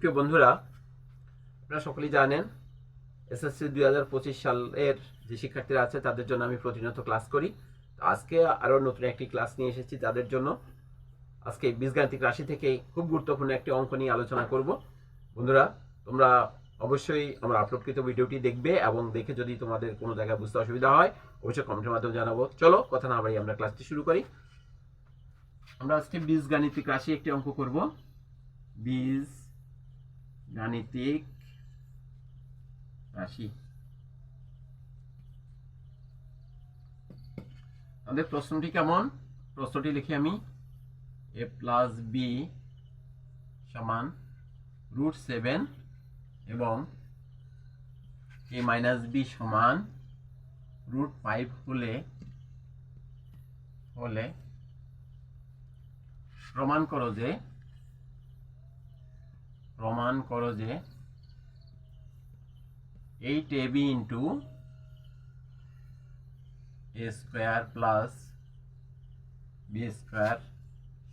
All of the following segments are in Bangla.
সুপ্রিয় বন্ধুরা, আপনারা সকলেই জানেন, এসএসসি দুই হাজার পঁচিশ সালের যে শিক্ষার্থীরা আছে, তাদের জন্য আমি প্রতিনিয়ত ক্লাস করি। আজকে আরও নতুন একটি ক্লাস নিয়ে এসেছি তাদের জন্য আজকে বীজগাণিতিক রাশি থেকে খুব গুরুত্বপূর্ণ একটি অঙ্ক নিয়ে আলোচনা করব। বন্ধুরা, তোমরা অবশ্যই আমার আপলোডকৃত ভিডিওটি দেখবে এবং দেখে যদি তোমাদের কোনো জায়গায় বুঝতে অসুবিধা হয়, অবশ্যই কমেন্টের মাধ্যমে জানাব। চলো, কথা না বাড়ি আমরা ক্লাসটি শুরু করি। আমরা আজকে বীজগাণিতিক রাশি একটি অঙ্ক করব। বীজ গাণিতিক রাশি। আমাদের প্রশ্নটি কেমন? প্রশ্নটি লিখি আমি। এ প্লাস বি সমান রুট সেভেন এবং এ মাইনাস বি সমান রুট ফাইভ হলে হলে প্রমাণ করো যে প্রমাণ করো যে eight a b into a square plus b square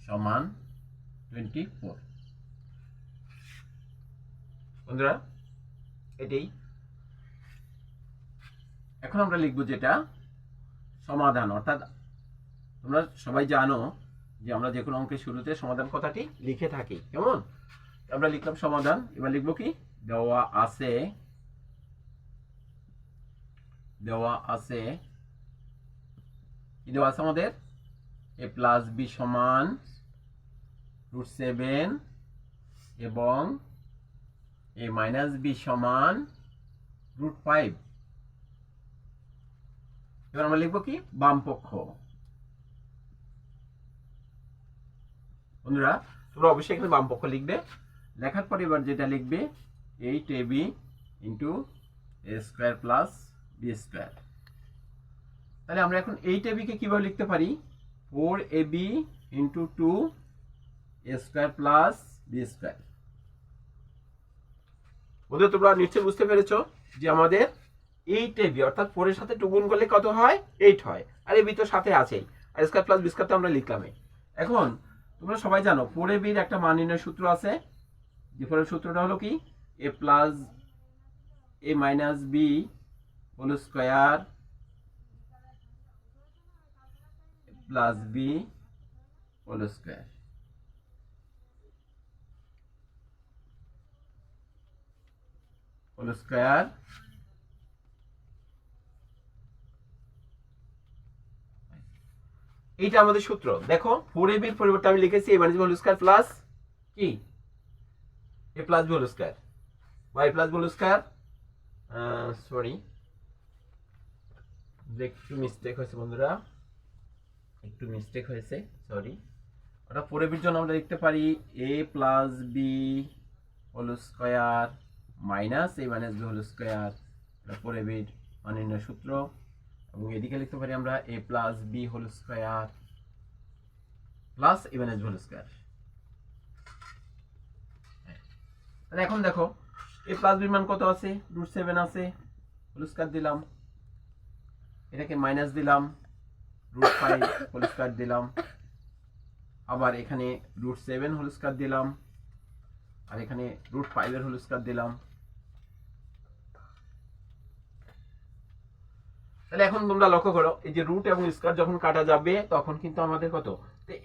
সমান টোয়েন্টি ফোর বন্ধুরা, এটাই। এখন আমরা লিখব যেটা সমাধান। অর্থাৎ তোমরা সবাই জানো যে আমরা যে কোনো অঙ্কের শুরুতে সমাধান কথাটি লিখে থাকি। কেমন? আমরা লিখলাম সমাধান, এবার লিখব কি? দেওয়া আছে দেওয়া আছে, কি দেওয়া আছে আমাদের? এ প্লাস বি সমান রুট সেভেন এবং এ মাইনাস বি সমান রুট ফাইভ। এবার আমরা লিখব কি? বাম পক্ষ। বন্ধুরা, তোমরা অবশ্যই এখানে বাম পক্ষ লিখবে। লেখার পরে এবার যেটা লিখবে eight a b into a square plus b square তাহলে আমরা এখন এইট এ বিকে কীভাবে লিখতে পারি? Four a b into two a square plus b square বন্ধুরা, তোমরা নিশ্চয়ই বুঝতে পেরেছ যে আমাদের এইট এ বি অর্থাৎ ফোরের সাথে টু গুণ করলে কত হয়? এইট হয়। আর এ বি তো সাথে আছেই। আর স্কোয়ার প্লাস বি স্কোয়ার তো আমরা লিখলামই। এখন, তোমরা সবাই জানো ফোর এ বির একটা মান নির্ণয় সূত্র আছে। ফোরের সূত্রটা হলো কি? A plus a minus b whole square plus b whole square whole square এইটা আমাদের সূত্র। দেখো ফোর এ বির পরিবর্তে আমি লিখেছি a minus whole square plus কি? A plus b whole square y plus whole square sorry একটু মিস্টেক হয়েছে বন্ধুরা, একটু মিস্টেক হয়েছে সরি ওটা বির জন্য আমরা লিখতে পারি a plus b whole square minus a minus b whole square a বির অনির্ণ সূত্র। এবং এদিকে লিখতে পারি আমরা a plus b whole square plus a minus whole square তাহলে এখন দেখো এ প্লাস বির মান কত আছে? রুট সেভেন আছে। হোল স্কোয়ার দিলাম। এটাকে মাইনাস দিলাম। রুট ফাইভ হোল স্কোয়ার দিলাম। আবার এখানে রুট সেভেন হোল স্কোয়ার দিলাম। আর এখানে রুট ফাইভের হোল স্কোয়ার দিলাম। তাহলে এখন তোমরা লক্ষ্য করো, এই যে রুট এবং স্কোয়ার যখন কাটা যাবে, তখন কিন্তু আমাদের কত?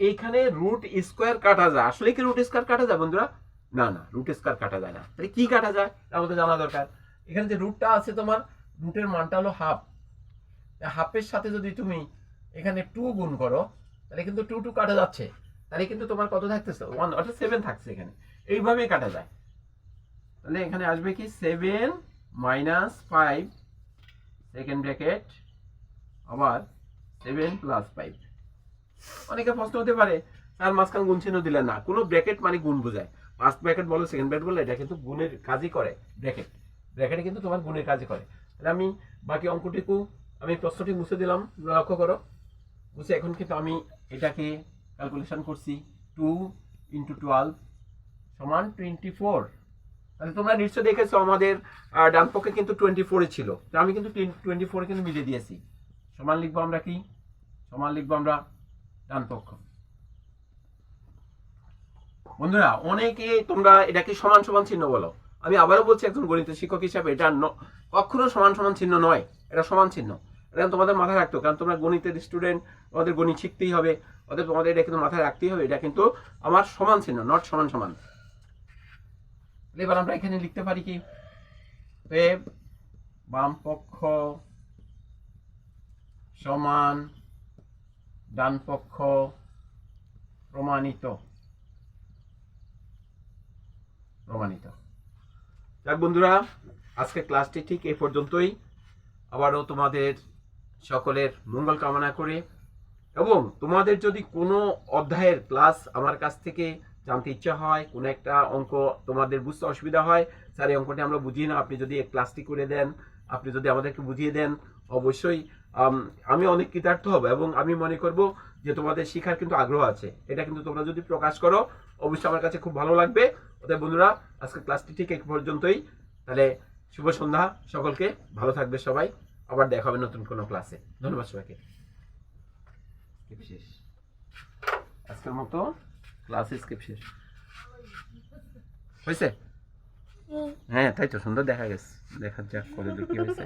এইখানে রুট স্কোয়ার কাটা যায়। আসলে কি রুট স্কোয়ার কাটা যায় বন্ধুরা? না না রুট স্কোয়ার কাটা যায় না। তাহলে কি কাটা যায়? আমাদের জানা দরকার। এখানে যে রুটটা আছে তোমার রুটের মানটা হলো হাফ হাফের সাথে যদি তুমি এখানে টু গুণ করো, তাহলে কিন্তু টু টু কাটা যাচ্ছে। তাহলে কিন্তু তোমার কত থাকতেছে? ওয়ান অর্থাৎ সেভেন থাকছে এখানে। এইভাবেই কাটা যায়। তাহলে এখানে আসবে কি? Seven minus five second bracket আবার সেভেন প্লাস ফাইভ অনেকে প্রশ্ন হতে পারে, তার মাঝখান গুণ চিহ্ন দিলে না। কোনো ব্র্যাকেট মানে গুণ বোঝায়। ফার্স্ট ব্র্যাকেট বলো সেকেন্ড ব্র্যাকেট বলো, এটা কিন্তু গুণের কাজই করে। ব্র্যাকেট ব্র্যাকেটে কিন্তু তোমার গুণের কাজই করে। তাহলে আমি বাকি অঙ্কটিকু, আমি প্রশ্নটি মুছে দিলাম লক্ষ্য করো। মুছে এখন কিন্তু আমি এটাকে ক্যালকুলেশন করছি। টু ইন্টু টুয়েলভ সমান টোয়েন্টি ফোর তাহলে তোমরা নিশ্চয় দেখেছ, আমাদের ডান পক্ষে কিন্তু টোয়েন্টি ফোরে ছিল। তো আমি কিন্তু টোয়েন্টি ফোরে কিন্তু মিলিয়ে দিয়েছি। সমান লিখব আমরা কি? সমান লিখব আমরা ডান পক্ষ। বন্ধুরা, অনেকে তোমরা এটাকে সমান সমান চিহ্ন বলো। আমি আবারও বলছি, একজন গণিত শিক্ষক হিসাবে এটা কখনো সমান সমান চিহ্ন নয়, এটা সমান চিহ্ন। এটা তোমাদের মাথায় রাখতো কারণ তোমরা গণিতের স্টুডেন্ট তোমাদের গণিত শিখতেই হবে, অতএব তোমাদের এটা কিন্তু মাথায় রাখতেই হবে, এটা কিন্তু আমার সমান চিহ্ন নট সমান সমান। এবার আমরা এখানে লিখতে পারি কি? ওয়েব বাম পক্ষ সমান ডান পক্ষ প্রমাণিত। প্রমাণিত। যাক বন্ধুরা, আজকে ক্লাসটি ঠিক এই পর্যন্তই। আবারও তোমাদের সকলের মঙ্গল কামনা করে। এবং তোমাদের যদি কোনো অধ্যায়ের ক্লাস আমার কাছ থেকে জানতে ইচ্ছা হয়, কোনো একটা অঙ্ক তোমাদের বুঝতে অসুবিধা হয়, স্যার, এই অঙ্কটি আমরা বুঝি না। আপনি যদি ক্লাসটি করে দেন, আপনি যদি আমাদেরকে বুঝিয়ে দেন, অবশ্যই আমি অনেক কৃতার্থ হব এবং আমি মনে করব যে তোমাদের শেখার কিন্তু আগ্রহ আছে। এটা কিন্তু তোমরা যদি প্রকাশ করো অবশ্যই আমার কাছে খুব ভালো লাগবে। ওদের বন্ধুরা আজকে ক্লাসটি ঠিক এই পর্যন্তই। তাহলে শুভ সন্ধ্যা সকলকে। ভালো থাকবে সবাই। আবার দেখা হবে নতুন কোনো ক্লাসে। ধন্যবাদ সবাইকে। শেষ। আজকের মতো ক্লাস স্কিপ শেষ। হয়েছে? হ্যাঁ তাই তো সুন্দর দেখা গেছে। দেখা যাক কত দূর কি হয়েছে।